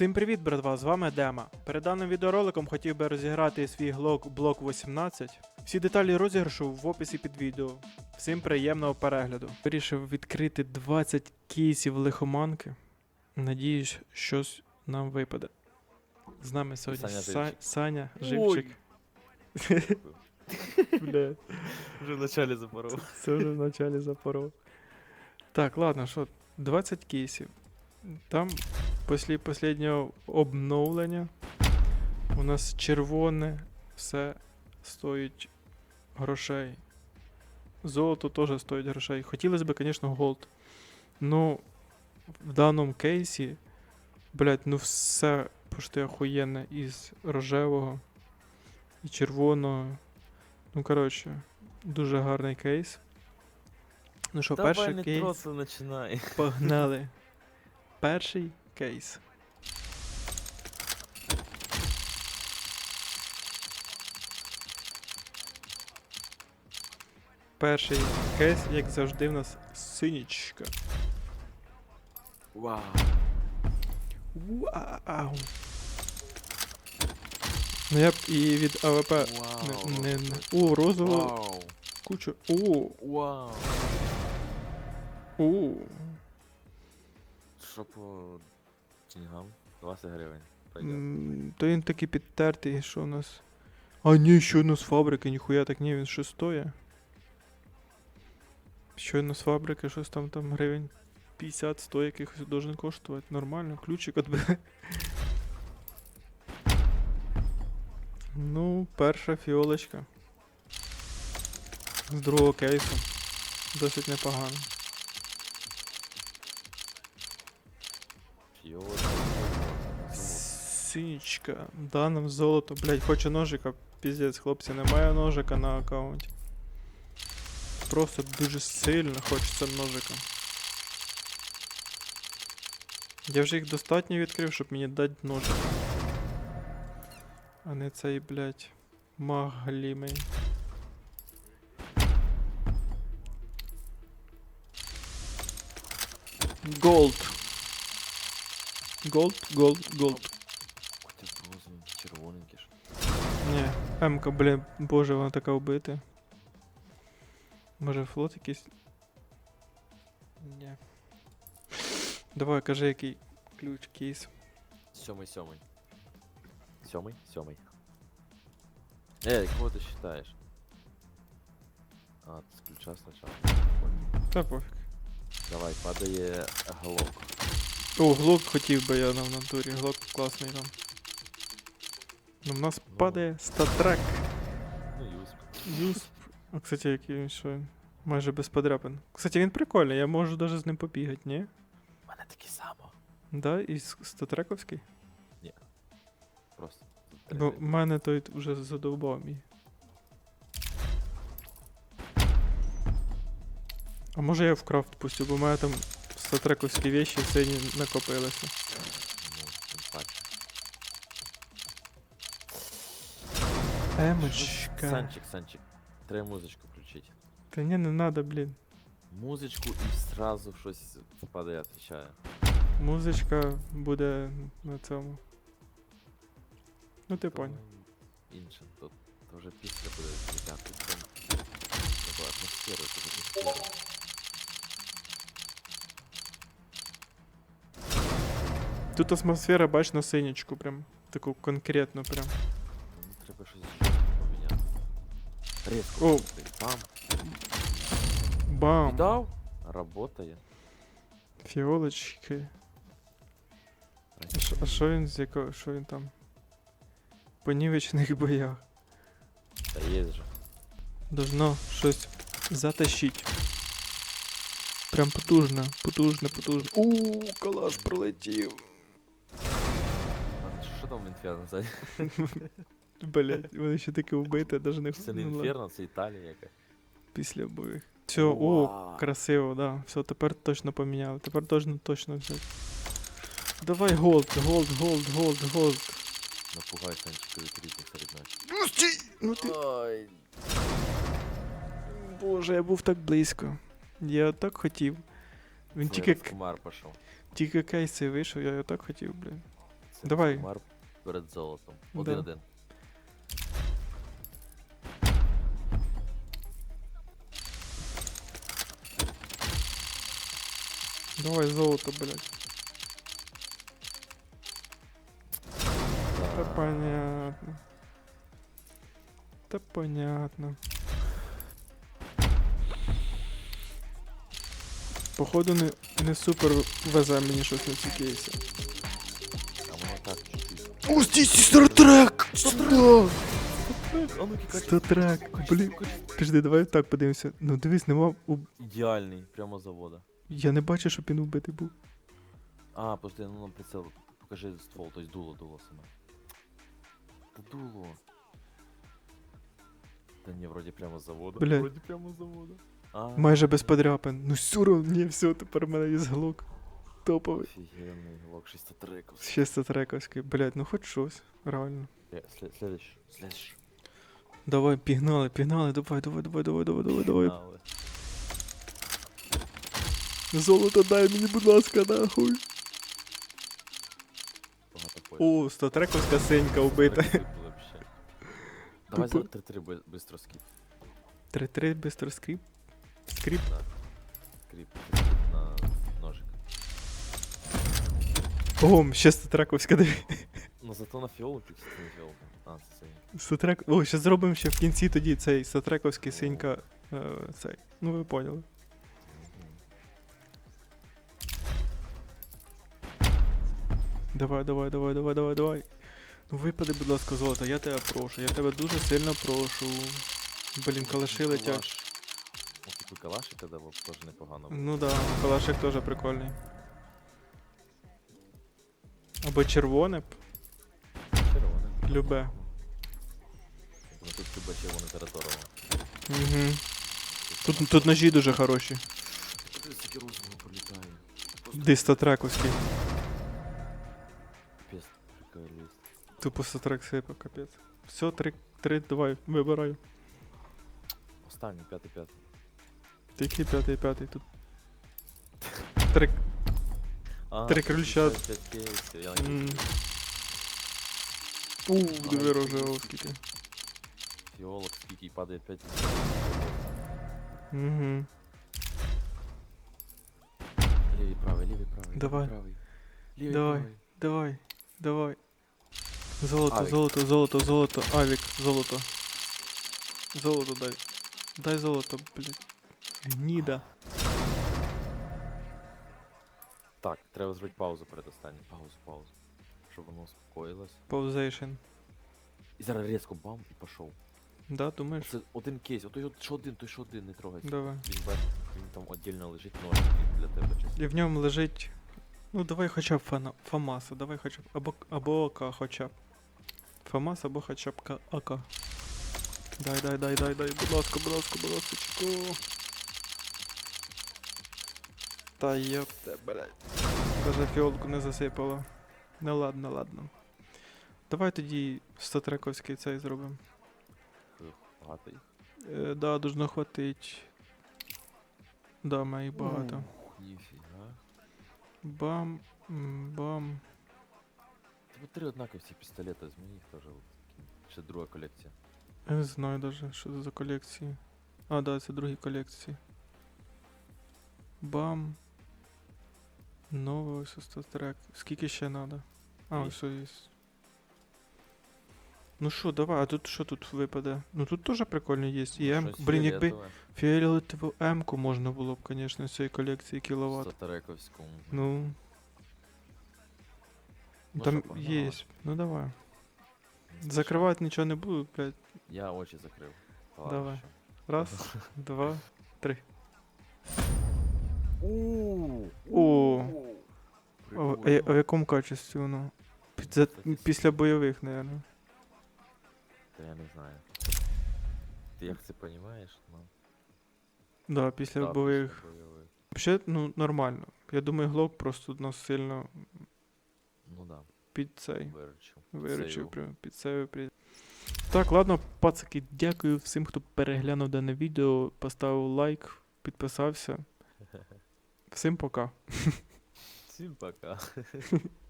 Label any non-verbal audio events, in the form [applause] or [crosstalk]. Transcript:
Всім привіт, братва! З вами Дема. Перед даним відеороликом хотів би розіграти свій глок блок 18. Всі деталі розіграшу в описі під відео. Всім приємного перегляду. Вирішив відкрити 20 кейсів лихоманки. Надіюсь, щось нам випаде. З нами сьогодні Саня Са- Живчик. Саня. Живчик. [laughs] Бля, Вже вначалі запоров. це вже в началі запоров. Так, ладно, що, 20 кейсів. Там після останнього обновлення у нас червоне все стоїть грошей. Золото теж стоїть грошей. Хотілося б, звісно, голд. Ну, в даному кейсі, блядь, ну все пошти охуєнне із рожевого і червоного. Ну, коротше, дуже гарний кейс. Ну що, перший кейс. Погнали. Перший кейс. Перший кейс, як завжди, в нас синічка. Вау. Вау. Ну я б і від АВП не, не, не. О, розову Вау. кучу. О, Вау. о. Що по деньгам? 20 гривень. М, То він такий підтертий, що у нас. А ні, щойно з фабрики, ніхуя так ні, він що стоїть. Щойно з фабрики, щось там там гривень 50-100 якихось должен коштувати. Нормально, ключик от Ну, перша фіолочка. З другого кейсу. Досить непогано. Фіот. Синічка. Да, нам золото. Блять, хочу ножика. Піздець, хлопці, немає ножика на аккаунті. Просто дуже сильно хочеться ножика. Я вже їх достатньо відкрив, щоб мені дати ножик. А не цей, блять, маг галімий. Голд. Голд, голд, голд. Ні, М-ка, блін, боже, вона така вбита. Може флот якийсь? Ні. Давай, кажи, який ключ, кейс. Сьомий, сьомий. Сьомий, сьомий. Э, кого ты считаешь? А, ты с ключа сначала. Та пофіг. Давай, падає глок. О, глок хотів би я на в натурі, глок класний там. Ну, в нас Ну. падає статрек. Ну, юсп. Юсп. А, кстати, який він що? Майже без подряпин. Кстати, він прикольний, я можу даже з ним побігати, ні? У мене таке само. Да, і статрековський? Просто. Бо в мене той вже задовбав мій. А може я в крафт пустю, бо в мене там статрековські вещі сині накопилися. Емочка. Санчик, Санчик, треба музичку включити. Та ні, не надо, блін. Музичку і сразу щось впаде, отвечаю. Музичка буде на цьому. Ну ти понял. Інше, то, то вже після буде відрізняти. Там треба атмосферу, це атмосферу. Тут атмосфера, бач, на синічку прям. Таку конкретну прям. Резко. О. Бам. Бам! Віддав? Работає. Фіолочки. А що- А що він з якого. Що він там? По нівечних боях. Та є же. Должно щось затащить. Прям потужно, потужно, потужно. Ууу, калаш пролетів. А що там в інферно ззаді? [laughs] Блять, вони ще таке вбити, даже не Це не інферно, це Італія яка. Після боїх. Все, о, красиво, да. Все, тепер точно поміняли. Тепер точно точно взяти. Давай голд, голд, голд, голд, голд. Напугай Санчика відкрити серед нас. Ну стій! Ну ти. Ой, Боже, я був так близько. Я так хотів. Він це тільки, Комар пішов. тільки кейс цей вийшов, я його так хотів, блін. Давай. Мар перед золотом. Да. Давай золото, блядь. Да. понятно. Та понятно. Походу не, не супер везе мені щось на ці кейси. О, здесь стартрек! Сюда! А. Стартрек, блін. Підожди, давай так подивимося. Ну дивись, нема. у- Ідеальний, прямо завода. Я не бачу, щоб він убитий був. А, просто ну нам прицел. Покажи ствол, то есть дуло, дуло саме. Та дуло. Та ні, вроді прямо з завода. Бля. Вроді прямо з завода. А, Майже без подряпин. Ну сюро, ні, все, тепер в мене є глок. Топовий. Офігенний глок 603. Ще статрековський. Блять, ну хоч щось, реально. Следующий. Следующий. Давай, пігнали, пігнали, давай, давай, давай, давай, давай, давай, давай. Погнали. Золото дай мені, будь ласка, нахуй. О, статрековська синька убита. Давай за Тупо. 3-3 би- быстро скіп. 3-3 бистро скрип. Скрип. Скрип. Скрип на ножик. Ом, ще статрековська диви. Ну зато на чи це не фіолка? А, це це. Статрек. О, ще зробимо ще в кінці тоді цей статрековський синька. Е, цей. Ну ви поняли. Давай, давай, давай, давай, давай, давай. Ну випади, будь ласка, золото, я тебе прошу, я тебе дуже сильно прошу. Блін, калаши летять. Калаш. Ну, типу калаші тоді теж непогано. було. Ну да, калашик теж прикольний. Або червоне б. Червоне. Любе. Ну тут тебе червоне територія. Угу. Тут, тут ножі дуже хороші. Тут стільки розуму політає. Пес, приколіст. Тупо статрек сипа, капець. Все, три, три, давай, вибираю. Останній, п'ятий, п'ятий. Який п'ятий, п'ятий тут. Три. А, Три тут крильчат. 65 кейсів, я М. надіюсь, У, Ага, диви роже, крильчат. о, скільки. Фіолок, скільки і падає 5. Угу. Лівий, правий, лівий, правий. Давай. Лівий, правий. Лівий, Давай. правий. Давай, Давай. Золото, Авік. золото, золото, золото, авік, золото. Золото дай. Дай золото, блядь. Гніда. Так, треба зробити паузу перед останнім. Паузу, паузу. Щоб воно успокоїлось. Паузейшн. І зараз різко бам і пішов. Да, думаєш? Це один кейс, отой от що один, той що один, не трогайте. Давай. Він, бач, він там віддільно лежить ножик для тебе чисто. І в ньому лежить. Ну, давай хоча б фана... Фамаса, давай хоча б. Або, або АК хоча б. Фамас або хоча б АК. Дай, дай, дай, дай, дай, будь ласка, будь ласка, будь ласка, чеку. Та йопте, блядь. Даже фіолку не засипало. Ну ладно, ладно. Давай тоді статрековський цей зробимо. Багатий. Е, да, должно хватить. Да, моїх багато. Ніфіга. Бам, м, бам. Тебе три однакові ці пістолети, змій їх теж. от такі. Ще друга колекція. Я не знаю даже, що це за колекції. А, да, це другі колекції. Бам. Новий ось ось трек. Скільки ще надо? А, Є. ось є. Ну що, давай, а тут що тут випаде? Ну тут теж прикольно є. І М. Щось Блін, якби фіолетове. фіолетову М-ку можна було б, звісно, з цієї колекції кіловат. Статарековську. Ну. Ну Там що, погнали? є. Ну давай. Страшно. Закривати нічого не буду, блядь. Я очі закрив. Давай. Раз, [laughs] два, три. О. А, в- а, я- а в якому качестві воно? Під- за- після бойових, наверное. Та я не знаю. Ти як це розумієш? Ну, Да, після да, бойових. бойових. Взагалі, ну, нормально. Я думаю, Глок просто нас сильно Ну да, під цей. виручив. Виручив Сейву. прям під себе. При... Так, ладно, пацаки, дякую всім, хто переглянув дане відео, поставив лайк, підписався. [laughs] Всім пока. Всім пока. [laughs]